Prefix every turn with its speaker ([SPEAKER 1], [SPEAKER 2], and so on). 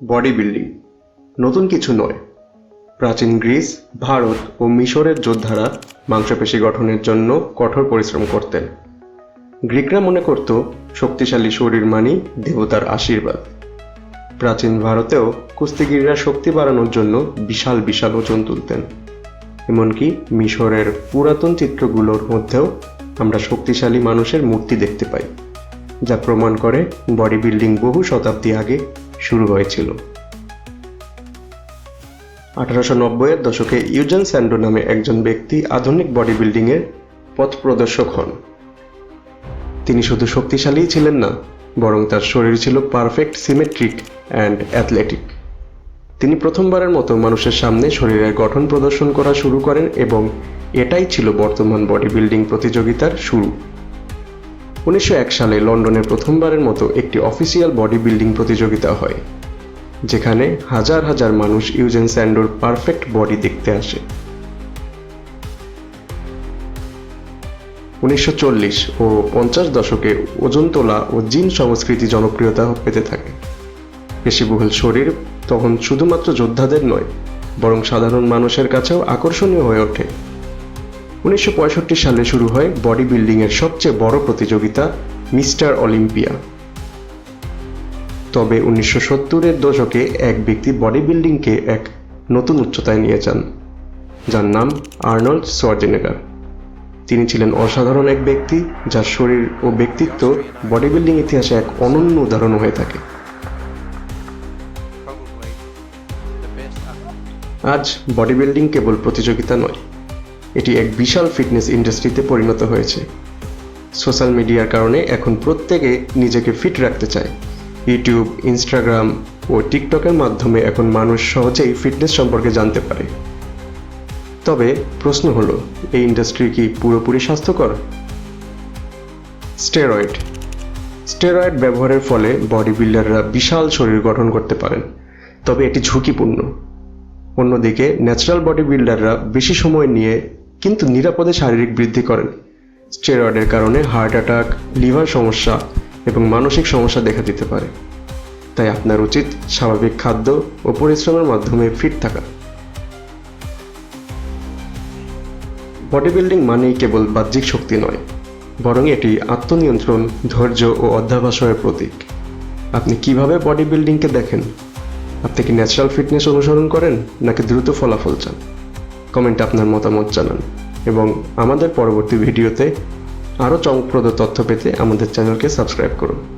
[SPEAKER 1] Body building নতুন কিছু নয়। প্রাচীন গ্রিস, ভারত ও মিশরের যোদ্ধারা মাংসপেশি গঠনের জন্য কঠোর পরিশ্রম করতেন। গ্রিকরা মনে করত, শক্তিশালী শরীর মানেই দেবতার আশীর্বাদ। প্রাচীন ভারতেও কুস্তিগিররা শক্তি বাড়ানোর জন্য বিশাল বিশাল ওজন তুলতেন। এমনকি মিশরের পুরাতন চিত্রগুলোর মধ্যেও আমরা শক্তিশালী মানুষের মূর্তি দেখতে পাই, যা প্রমাণ করে বডি বিল্ডিং বহু শতাব্দী আগে শুরু হয়েছিল। আঠারোশো নব্বইয়ের দশকে ইউজেন স্যান্ডো নামে একজন ব্যক্তি আধুনিক বডি বিল্ডিংয়ের পথ প্রদর্শক হন। তিনি শুধু শক্তিশালীই ছিলেন না, বরং তার শরীর ছিল পারফেক্ট, সিমেট্রিক অ্যান্ড অ্যাথলেটিক। তিনি প্রথমবারের মতো মানুষের সামনে শরীরের গঠন প্রদর্শন করা শুরু করেন এবং এটাই ছিল বর্তমান বডি বিল্ডিং প্রতিযোগিতার শুরু। উনিশশো এক সালে লন্ডনে প্রথমবারের মতো একটি অফিসিয়াল বডি বিল্ডিং প্রতিযোগিতা হয়, যেখানে হাজার হাজার মানুষ ইউজেন স্যান্ডোর পারফেক্ট বডি দেখতে আসে। উনিশশো চল্লিশ ও পঞ্চাশ দশকে ওজন তোলা ও জিন সংস্কৃতি জনপ্রিয়তা পেতে থাকে। পেশিবহুল শরীর তখন শুধুমাত্র যোদ্ধাদের নয়, বরং সাধারণ মানুষের কাছেও আকর্ষণীয় হয়ে ওঠে। উনিশশো পঁয়ষট্টি সালে শুরু হয় বডি বিল্ডিংয়ের সবচেয়ে বড় প্রতিযোগিতা মিস্টার অলিম্পিয়া তবে উনিশশো সত্তরের দশকে এক ব্যক্তি বডি বিল্ডিংকে এক নতুন উচ্চতায় নিয়ে যান, যার নাম আর্নল্ড সোয়ার্জেনেগার তিনি ছিলেন অসাধারণ এক ব্যক্তি, যার শরীর ও ব্যক্তিত্ব বডি বিল্ডিং ইতিহাসে এক অনন্য উদাহরণ হয়ে থাকে. আজ বডি বিল্ডিং কেবল প্রতিযোগিতা নয় এটি এক বিশাল ফিটনেস ইন্ডাস্ট্রিতে পরিণত হয়েছে। সোশ্যাল মিডিয়ার কারণে এখন প্রত্যেকে নিজেকে ফিট রাখতে চায়। ইউটিউব, ইনস্টাগ্রাম ও টিকটকের মাধ্যমে এখন মানুষ সহজেই ফিটনেস সম্পর্কে জানতে পারে। তবে প্রশ্ন হলো, এই ইন্ডাস্ট্রি কি পুরোপুরি স্বাস্থ্যকর? স্টেরয়েড। স্টেরয়েড ব্যবহারের ফলে বডি বিল্ডাররা বিশাল শরীর গঠন করতে পারেন, তবে এটি ঝুঁকিপূর্ণ। অন্যদিকে, ন্যাচারাল বডি বিল্ডাররা বেশি সময় নিয়ে কিন্তু নিরাপদে শারীরিক বৃদ্ধি করেন। স্টেরয়েডের কারণে হার্ট অ্যাটাক, লিভার সমস্যা এবং মানসিক সমস্যা দেখা দিতে পারে। তাই আপনার উচিত স্বাভাবিক খাদ্য ও পরিশ্রমের মাধ্যমে ফিট থাকা। বডি বিল্ডিং মানেই কেবল বাহ্যিক শক্তি নয়, বরং এটি আত্মনিয়ন্ত্রণ, ধৈর্য ও অধ্যাবসায়ের প্রতীক। আপনি কীভাবে বডি বিল্ডিংকে দেখেন? আপনি কি ন্যাচারাল ফিটনেস অনুসরণ করেন নাকি দ্রুত ফলাফল চান? কমেন্টে আপনার মতামত জানান। এবং আমাদের পরবর্তী ভিডিওতে আরও চমকপ্রদ তথ্য পেতে আমাদের চ্যানেলকে সাবস্ক্রাইব করুন।